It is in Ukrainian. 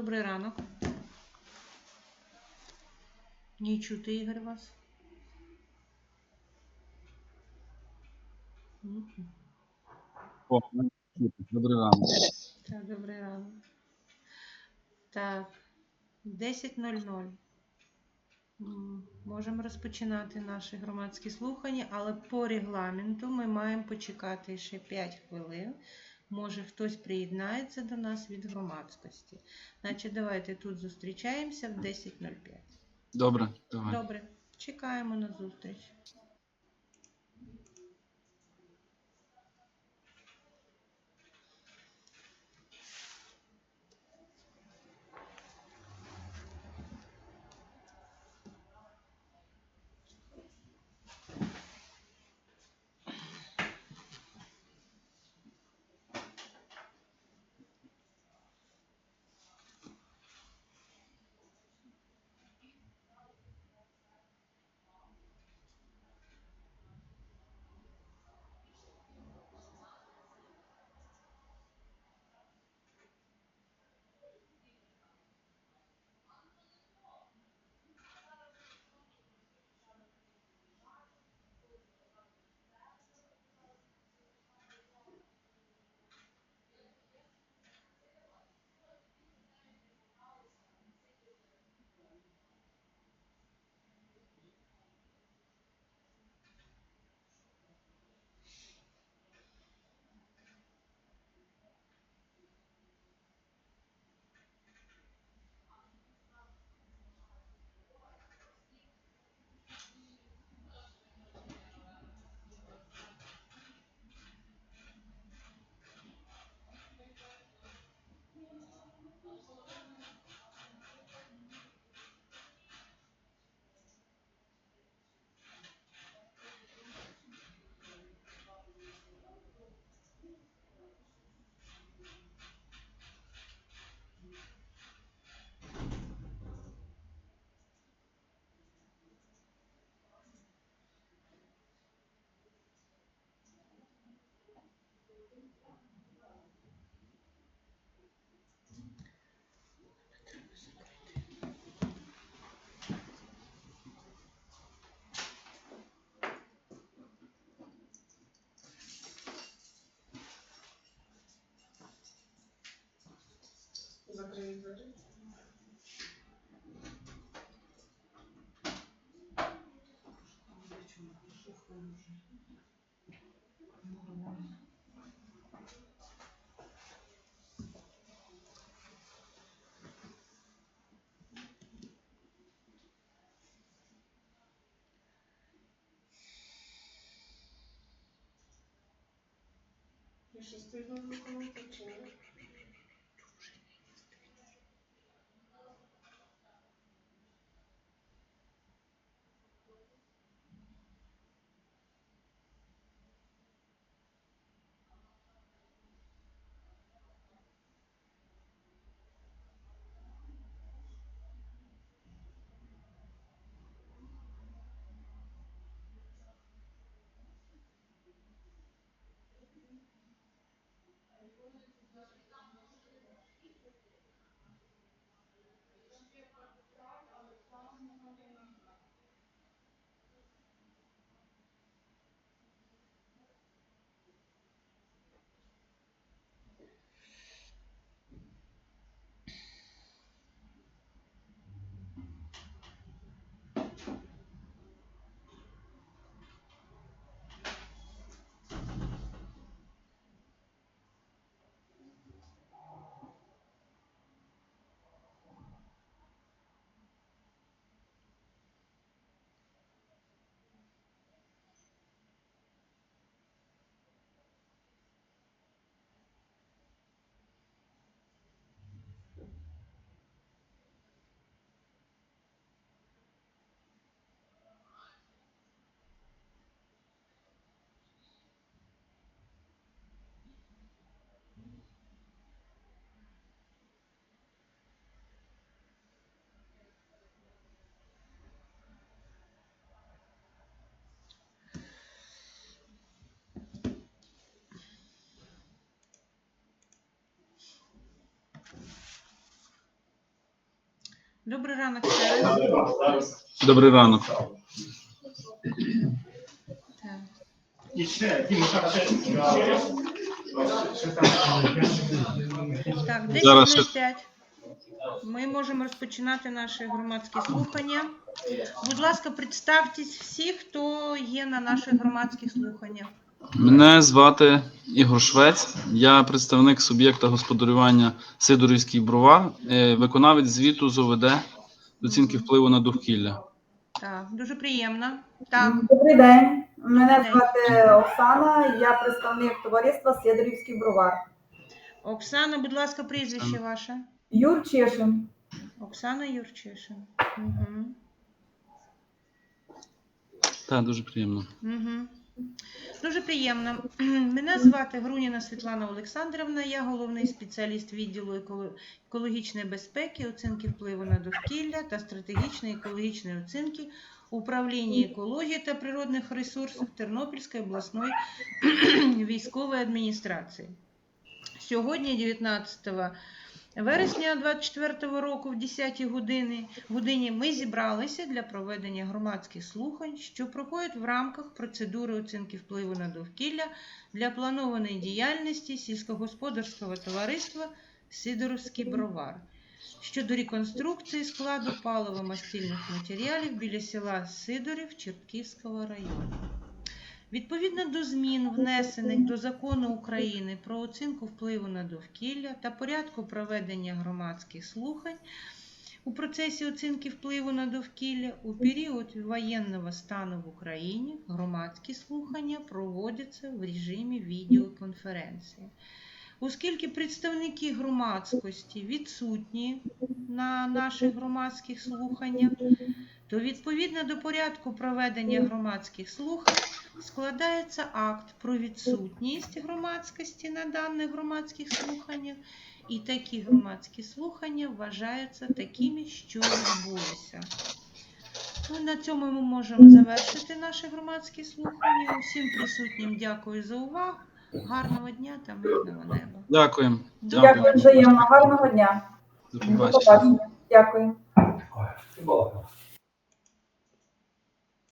Добрий ранок. Не чути, Ігор, вас. О. Добрий ранок. Так, добрий ранок. Так, 10.00. Можемо розпочинати наші громадські слухання, але по регламенту ми маємо почекати ще 5 хвилин. Може, хтось приєднається до нас від громадськості. Значить, давайте тут зустрічаємося в 10.05. Добре, давай. Добре, чекаємо на зустріч. Закрию двері. Я ще встигну Добрий ранок ще. Добрий ранок. Так. Так, Зараз 10.05. Ми можемо розпочинати наші громадські слухання. Будь ласка, представтесь всі, хто є на наших громадських слуханнях. Мене звати Ігор Швець. Я представник суб'єкта господарювання Сидорівський бровар, е, виконавець звіту з ОВД з оцінки впливу на довкілля. Так, дуже приємно. Так, Добрий день. Мене Добрий звати Оксана, я представник товариства Сидорівський бровар. Оксана, будь ласка, прізвище ваше. Юрчишин. Оксана Юрчишин. Угу. Так, дуже приємно. Угу. Дуже приємно. Мене звати Груніна Світлана Олександрівна. Я головний спеціаліст відділу екологічної безпеки, оцінки впливу на довкілля та стратегічної екологічної оцінки управління екології та природних ресурсів Тернопільської обласної військової адміністрації. Сьогодні, 19 вересня 2024 року, в 10 години, годині, ми зібралися для проведення громадських слухань, що проходять в рамках процедури оцінки впливу на довкілля для планованої діяльності сільськогосподарського товариства Сидоровський бровар щодо реконструкції складу паливо-мастильних матеріалів біля села Сидорів Черківського району. Відповідно до змін, внесених до закону України про оцінку впливу на довкілля та порядку проведення громадських слухань у процесі оцінки впливу на довкілля у період воєнного стану в Україні громадські слухання проводяться в режимі відеоконференції. Оскільки представники громадськості відсутні на наших громадських слуханнях, то відповідно до порядку проведення громадських слухань складається акт про відсутність громадськості на даних громадських слуханнях, і такі громадські слухання вважаються такими, що відбулися. Ну, на цьому ми можемо завершити наші громадські слухання. Усім присутнім дякую за увагу. Гарного дня та мирного неба. Дякуємо. Дякую. Дякую взаємно. Гарного дня. До побачення. Дякую.